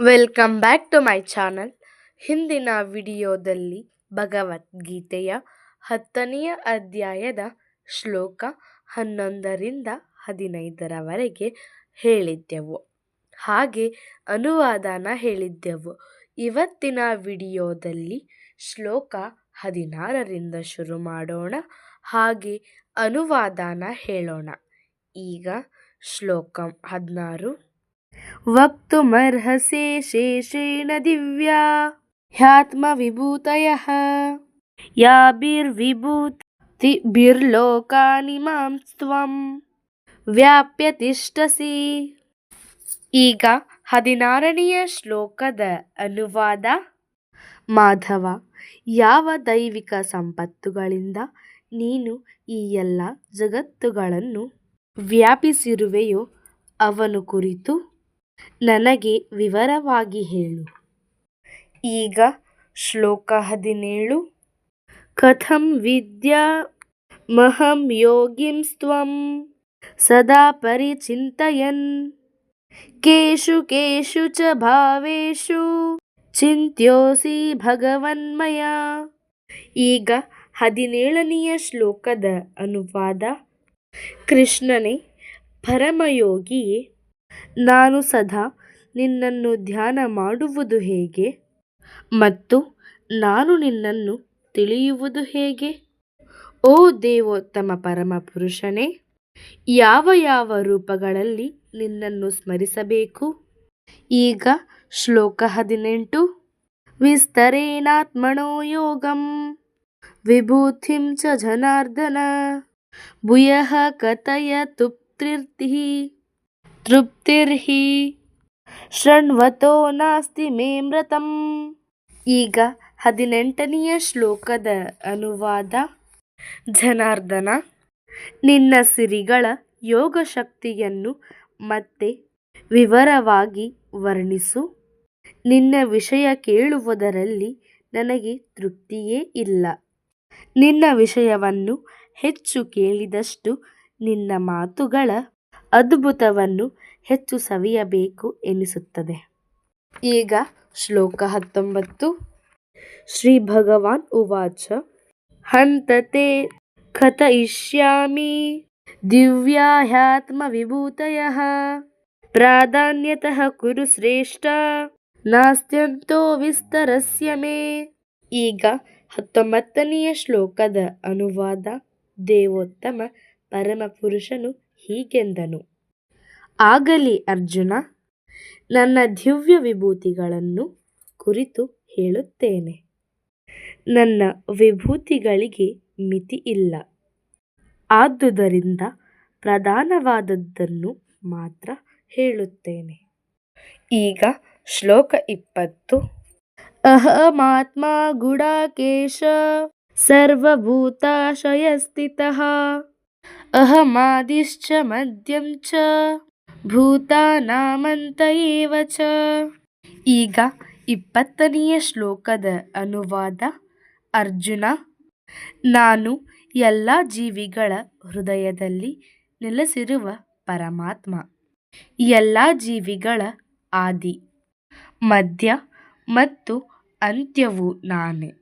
Welcome back to my channel ಹಿಂದಿನ ವಿಡಿಯೋದಲ್ಲಿ ಭಗವದ್ಗೀತೆಯ ಹತ್ತನೆಯ ಅಧ್ಯಾಯದ ಶ್ಲೋಕ ಹನ್ನೊಂದರಿಂದ ಹದಿನೈದರವರೆಗೆ ಹೇಳಿದ್ದೆವು. ಹಾಗೆ ಅನುವಾದನ ಹೇಳಿದ್ದೆವು. ಇವತ್ತಿನ ವಿಡಿಯೋದಲ್ಲಿ ಶ್ಲೋಕ ಹದಿನಾರರಿಂದ ಶುರು ಮಾಡೋಣ. ಹಾಗೆ ಅನುವಾದನ ಹೇಳೋಣ. ಈಗ ಶ್ಲೋಕ ಹದಿನಾರು. वक्तुमर्हसे शेषेण दिव्या ह्यात्मविभूतयः याभिर्विभूतिभिर्लोकानि मां त्वं ವ್ಯಾಪ್ಯ ತಿಷ್ಟಸಿ ಈಗ ಹದಿನಾರನೆಯ ಶ್ಲೋಕದ ಅನುವಾದ ಮಾಧವ ಯಾವ ದೈವಿಕ ಸಂಪತ್ತುಗಳಿಂದ ನೀನು ಈ ಎಲ್ಲ ಜಗತ್ತುಗಳನ್ನು ವ್ಯಾಪಿಸಿರುವೆಯೋ ಅವನು ಕುರಿತು ನನಗೆ ವಿವರವಾಗಿ ಹೇಳು. ಈಗ ಶ್ಲೋಕ ಹದಿನೇಳು. ಕಥಂ ವಿದ್ಯಾ ಮಹಂ ಯೋಗಿಂ ಸ್ವಂ ಸದಾ ಪರಿಚಿಂತಯನ್. ಕೇಶು ಕೇಶು ಚ ಭಾವೇಶು ಚಿಂತ್ಯೋಸಿ ಭಗವನ್ಮಯ. ಈಗ ಹದಿನೇಳನೆಯ ಶ್ಲೋಕದ ಅನುವಾದ. ಕೃಷ್ಣನೇ ಪರಮಯೋಗಿಯೇ ನಾನು ಸದಾ ನಿನ್ನನ್ನು ಧ್ಯಾನ ಮಾಡುವುದು ಹೇಗೆ? ಮತ್ತು ನಾನು ನಿನ್ನನ್ನು ತಿಳಿಯುವುದು ಹೇಗೆ? ಓ ದೇವೋತ್ತಮ ಪರಮಪುರುಷನೇ ಯಾವ ಯಾವ ರೂಪಗಳಲ್ಲಿ ನಿನ್ನನ್ನು ಸ್ಮರಿಸಬೇಕು? ಈಗ ಶ್ಲೋಕ ಹದಿನೆಂಟು. ವಿಸ್ತರೇಣಾತ್ಮನೋ ಯೋಗಂ ವಿಭೂತಿಂ ಚ ಜನಾರ್ದನ ಭೂಯಃ ಕಥಯ ತುಪ್ತಿರ್ತಿ ತೃಪ್ತಿರ್ಹಿ ಶೃಣ್ವತೋ ನಾಸ್ತಿ ಮೇ ಮೃತಂ. ಈಗ ಹದಿನೆಂಟನೆಯ ಶ್ಲೋಕದ ಅನುವಾದ. ಜನಾರ್ದನ, ನಿನ್ನ ಸಿರಿಗಳ ಯೋಗ ಶಕ್ತಿಯನ್ನು ಮತ್ತೆ ವಿವರವಾಗಿ ವರ್ಣಿಸು. ನಿನ್ನ ವಿಷಯ ಕೇಳುವುದರಲ್ಲಿ ನನಗೆ ತೃಪ್ತಿಯೇ ಇಲ್ಲ. ನಿನ್ನ ವಿಷಯವನ್ನು ಹೆಚ್ಚು ಕೇಳಿದಷ್ಟು ನಿನ್ನ ಮಾತುಗಳ ಅದ್ಭುತವನ್ನು ಹೆಚ್ಚು ಸವಿಯಬೇಕು ಎನಿಸುತ್ತದೆ. ಈಗ ಶ್ಲೋಕ ಹತ್ತೊಂಬತ್ತು. ಶ್ರೀ ಭಗವಾನ್ ಉವಾಚ. ಹಂತತೆ ಕಥಯಿಷ್ಯಾಮಿ ದಿವ್ಯಾಹ್ಯಾತ್ಮ ಹ್ಯಾತ್ಮವಿಭೂತಯಃ ಪ್ರಾಧಾನ್ಯತಃ ಕುರು ಶ್ರೇಷ್ಠ ನಾಸ್ತ್ಯಂತೋ ವಿಸ್ತರಸ್ಯ ಮೇ. ಈಗ ಹತ್ತೊಂಬತ್ತನೆಯ ಶ್ಲೋಕದ ಅನುವಾದ ದೇವೋತ್ತಮ ಪರಮಪುರುಷನು ಹೀಗೆಂದನು. ಆಗಲಿ ಅರ್ಜುನ, ನನ್ನ ದಿವ್ಯ ವಿಭೂತಿಗಳನ್ನು ಕುರಿತು ಹೇಳುತ್ತೇನೆ. ನನ್ನ ವಿಭೂತಿಗಳಿಗೆ ಮಿತಿ ಇಲ್ಲ. ಆದುದರಿಂದ ಪ್ರಧಾನವಾದದ್ದನ್ನು ಮಾತ್ರ ಹೇಳುತ್ತೇನೆ. ಈಗ ಶ್ಲೋಕ ಇಪ್ಪತ್ತು. ಅಹಮಾತ್ಮ ಗುಡಾಕೇಶ, ಸರ್ವಭೂತಾಶಯಸ್ಥಿತಃ. ಅಹಮಾದಿಶ್ಚ ಮದ್ಯಂ ಚ ಭೂತಾನಾಮಂತ ಏವ ಚ ಈಗ ಇಪ್ಪತ್ತನೆಯ ಶ್ಲೋಕದ ಅನುವಾದ ಅರ್ಜುನ ನಾನು ಎಲ್ಲ ಜೀವಿಗಳ ಹೃದಯದಲ್ಲಿ ನೆಲೆಸಿರುವ ಪರಮಾತ್ಮ. ಎಲ್ಲ ಜೀವಿಗಳ ಆದಿ. ಮಧ್ಯ ಮತ್ತು ಅಂತ್ಯವು ನಾನೇ.